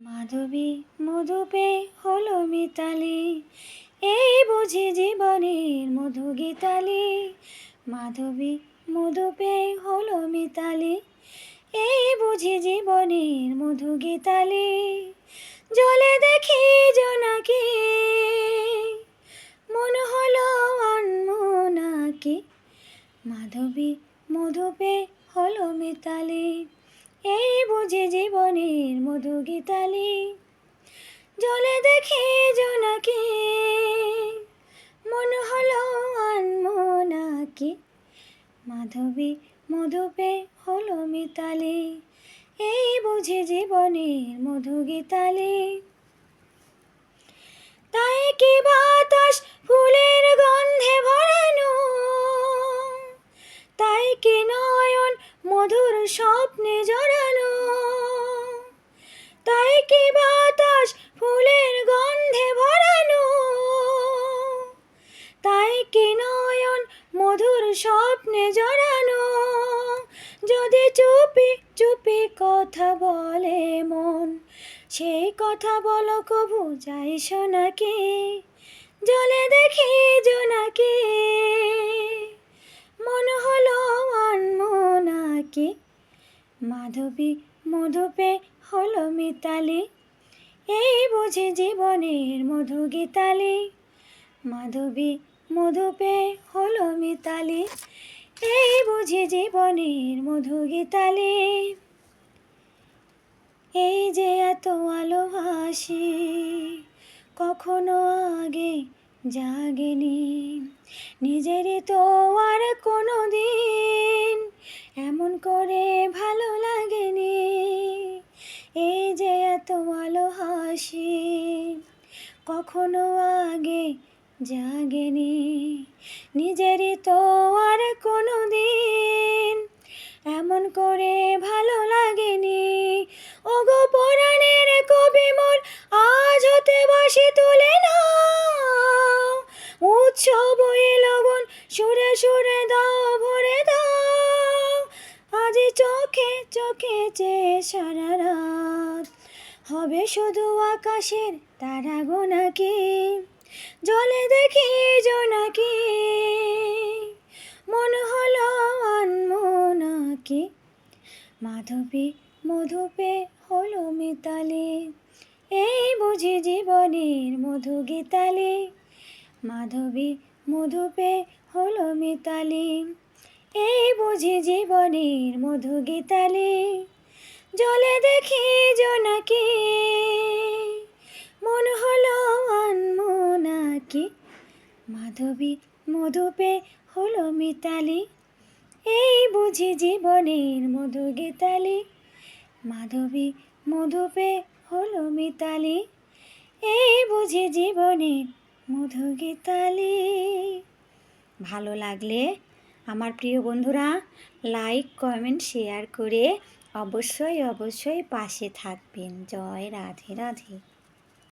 মাধবী মধুপে হলো মিতালি। এই বুঝি জীবনের মধু গীতালি। মাধবী মধুপে হলো মিতালি। এই বুঝি জীবনের মধু গীতালি। জলে দেখি জোনাকি মন হলো অন্মনাকি মাধবী মধুপে হলো মিতালি। এই বুঝি জীবনের মধু গীতালি। জলে দেখি জোনাকি মন হলো আনমনাকি। মাধবী মধুপে হলো মিতালি, এই বুঝি জীবনের মধু গীতালি। তাই কি বাতাস ফুলের গন্ধে ভরানো? তাই কি নয়ন মধুর স্বপ্নে জড়ানো? স্বপ্নে জড়ানো। যদি চুপি চুপি কথা বলে মন সেই কথা বলো কবু যাই শোনাকি জলে দেখি জোনাকি মন হলো অন্মনাকি মাধবী মধুপে হলো মিতালি। এই বুঝে জীবনের মধু গীতালি। মাধবী মধুপে হলো মিতালি, এই বুঝি জীবনের মধু গীতালি। এই যে এত ভালোবাসি কখনো আগে জাগেনি। নিজেরই তো আর কোনো দিন এমন করে ভালো লাগেনি। এই যে এত ভালোবাসি কখনো আগে জাগেনি। নিজেরই তো আর কোনো দিন এমন করে ভালো লাগেনি। ওগো পরাণের কবি মোর আজ হতে বাসি তুলে না উৎসব লগন সুরে সুরে দাও, ভরে দাও। আজ চোখে চোখে চেয়ে সারা রাত। হবে শুধু আকাশের তারা গোনাকি জলে দেখি জোনাকি মন হলো অন্মনাকি মাধবী মধুপে হলো মিতালি, এই বুঝি জীবনের মধু গীতালি। মাধবী মধুপে হলো মিতালি, এই বুঝি জীবনের মধু গীতালি। জলে দেখি মাধবী, মধুপে হলো মিতালি। এই বুঝি জীবনের মধু গীতালি। মাধবী, মধুপে হলো মিতালি। এই বুঝি জীবনের মধু গীতালি। ভালো লাগলে আমার প্রিয় বন্ধুরা, লাইক, কমেন্ট, শেয়ার করে অবশ্যই অবশ্যই পাশে থাকবেন। জয় রাধে রাধে।